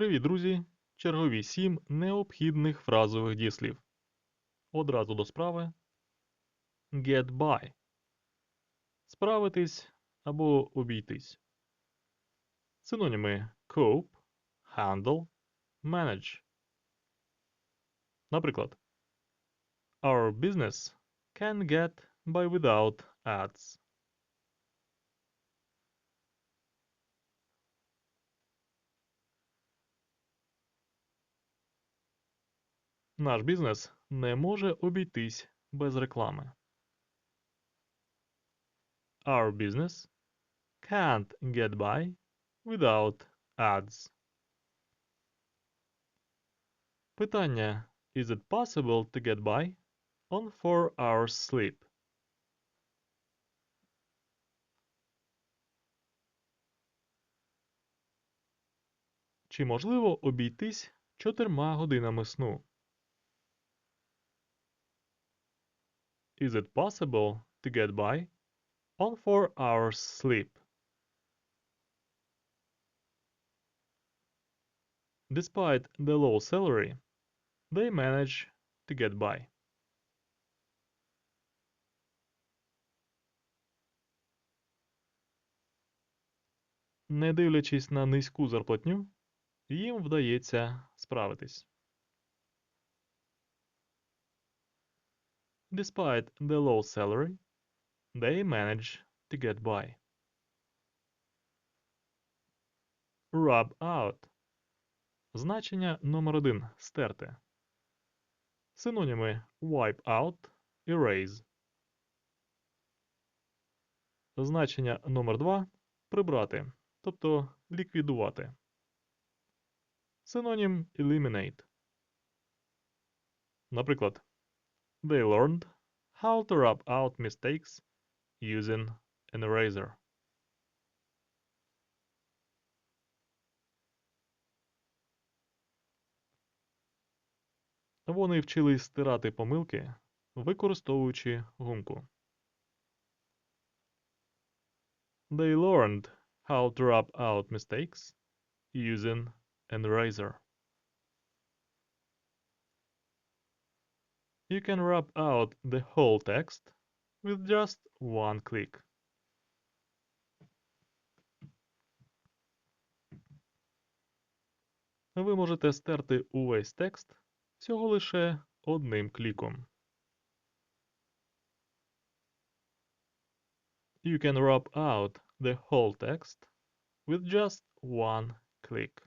Привіт, друзі! Чергові сім необхідних фразових дієслів. Одразу до справи. Get by. Справитись або обійтись. Синоніми cope, handle, manage. Наприклад, Our business can get by without ads. Наш бізнес не може обійтись без реклами. Our business can't get by without ads. Питання Is it possible to get by on 4 hours sleep? Чи можливо обійтись чотирма годинами сну? Is it possible to get by on 4 hours sleep? Despite the low salary, they manage to get by. Не дивлячись на низьку зарплатню, їм вдається справитись. Despite the low salary, they manage to get by. Rub out. Значення номер один стерти. Синоніми wipe out, erase. Значення номер два прибрати, тобто ліквідувати. Синонім eliminate. Наприклад, They learned how to rub out mistakes using an eraser. Вони вчились стирати помилки, використовуючи гумку. They learned how to rub out mistakes using an eraser. You can rub out the whole text with just one click. Ви можете стерти увесь текст всього лише одним кліком. You can rub out the whole text with just one click.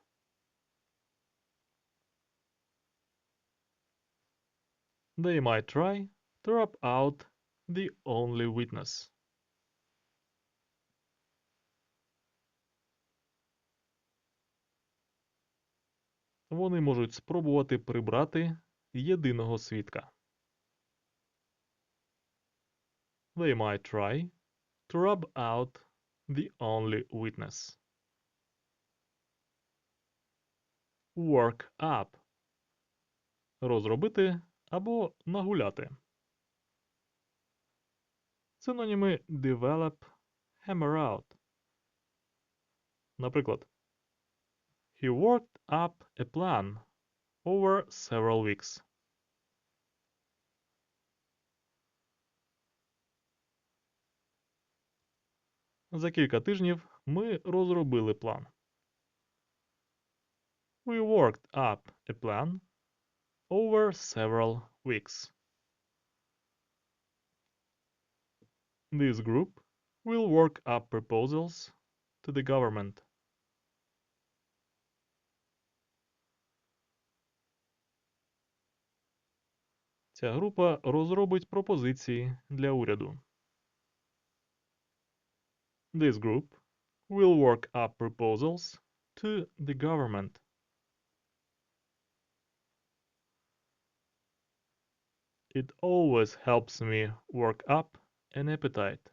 They might try to rub out the only witness. Вони можуть спробувати прибрати єдиного свідка. They might try to rub out the only witness. Work up. Розробити або нагуляти. Синоніми develop, hammer out. Наприклад, He worked up a plan over several weeks. За кілька тижнів ми розробили план. We worked up a plan over several weeks. This group will work up proposals to the government. Ця група розробить пропозиції для уряду. This group will work up proposals to the government. It always helps me work up an appetite.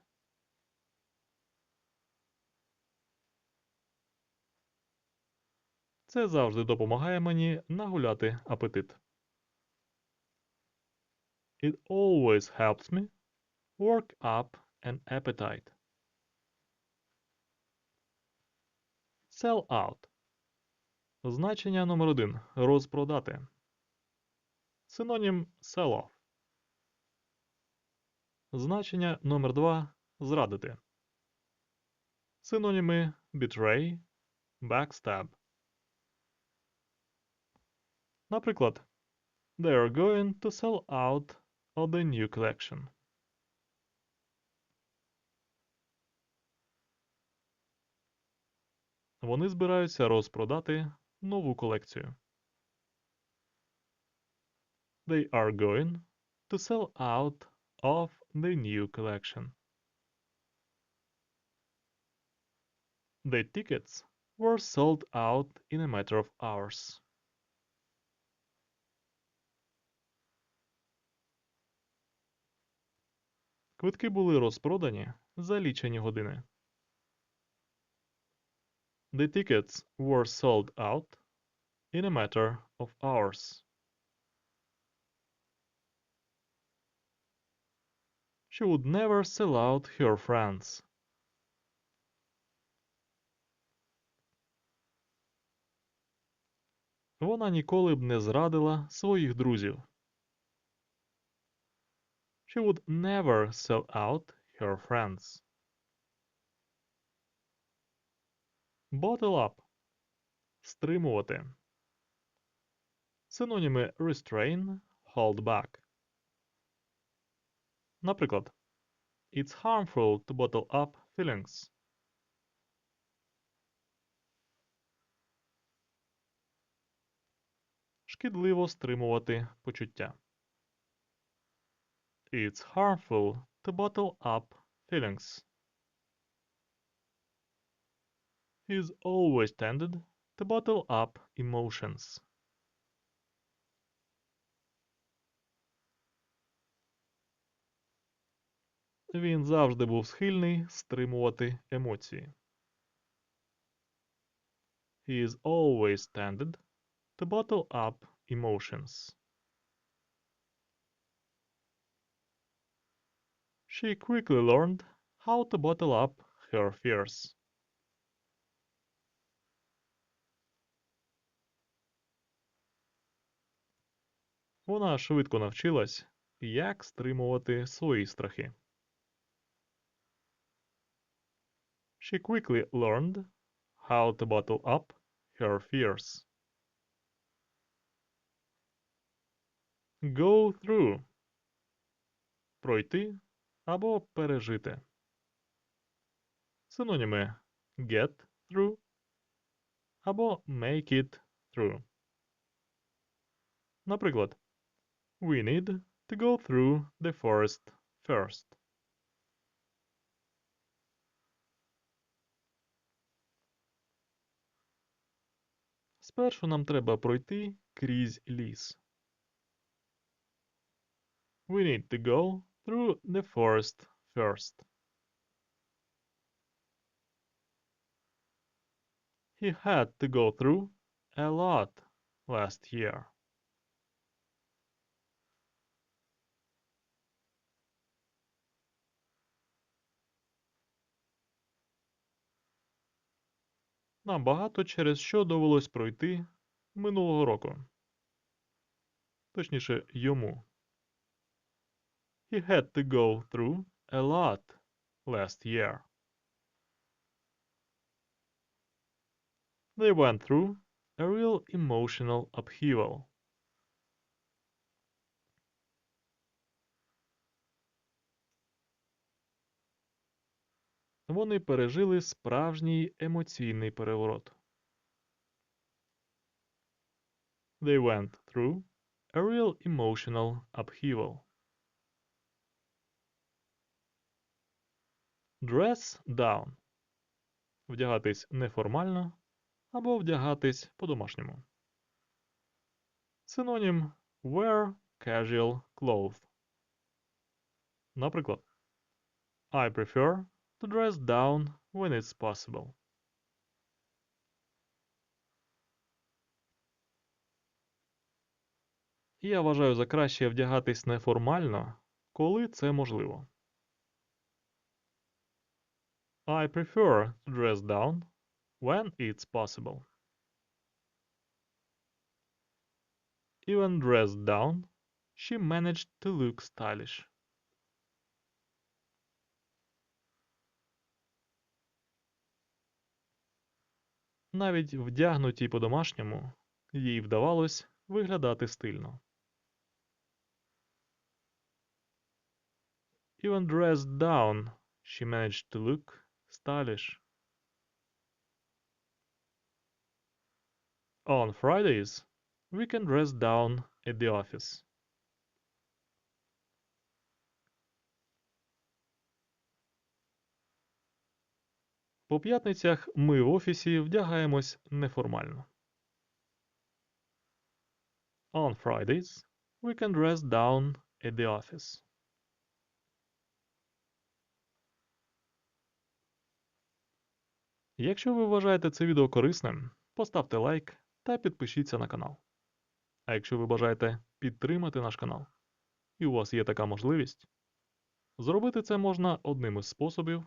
Це завжди допомагає мені нагуляти апетит. It always helps me work up an appetite. Sell out. Значення номер 1 розпродати. Синонім sell off. Значення номер 2 зрадити. Синоніми betray, backstab. Наприклад, They are going to sell out of the new collection. Вони збираються розпродати нову колекцію. They are going to sell out of the new collection. The tickets were sold out in a matter of hours. Квитки були розпродані за лічені години. The tickets were sold out in a matter of hours. She would never sell out her friends. Вона ніколи б не зрадила своїх друзів. She would never sell out her friends. Bottle up. Стримувати. Синоніми restrain, hold back. Наприклад, It's harmful to bottle up feelings. Шкідливо стримувати почуття. It's harmful to bottle up feelings. He's always tended to bottle up emotions. Він завжди був схильний стримувати емоції. He is always tended to bottle up emotions. She quickly learned how to bottle up her fears. Вона швидко навчилась, як стримувати свої страхи. She quickly learned how to bottle up her fears. Go through. Пройти або пережити. Синоніми get through або make it through. Наприклад, We need to go through the forest first. Спершу нам треба пройти крізь ліс. We need to go through the forest first. He had to go through a lot last year. Нам багато через що довелось пройти минулого року. Точніше, йому. He had to go through a lot last year. They went through a real emotional upheaval. Вони пережили справжній емоційний переворот. They went through a real emotional upheaval. Dress down. Вдягатись неформально або вдягатись по-домашньому. Синонім wear casual clothes. Наприклад, I prefer to dress down when it's possible. Я вважаю за краще вдягатись неформально, коли це можливо. I prefer to dress down when it's possible. Even dressed down, she managed to look stylish. Навіть вдягнутій по-домашньому їй вдавалось виглядати стильно. Even dressed down, she managed to look stylish. On Fridays, we can dress down at the office. По п'ятницях ми в офісі вдягаємось неформально. On Fridays, we can dress down at the office. Якщо ви вважаєте це відео корисним, поставте лайк та підпишіться на канал. А якщо ви бажаєте підтримати наш канал, і у вас є така можливість, зробити це можна одним із способів,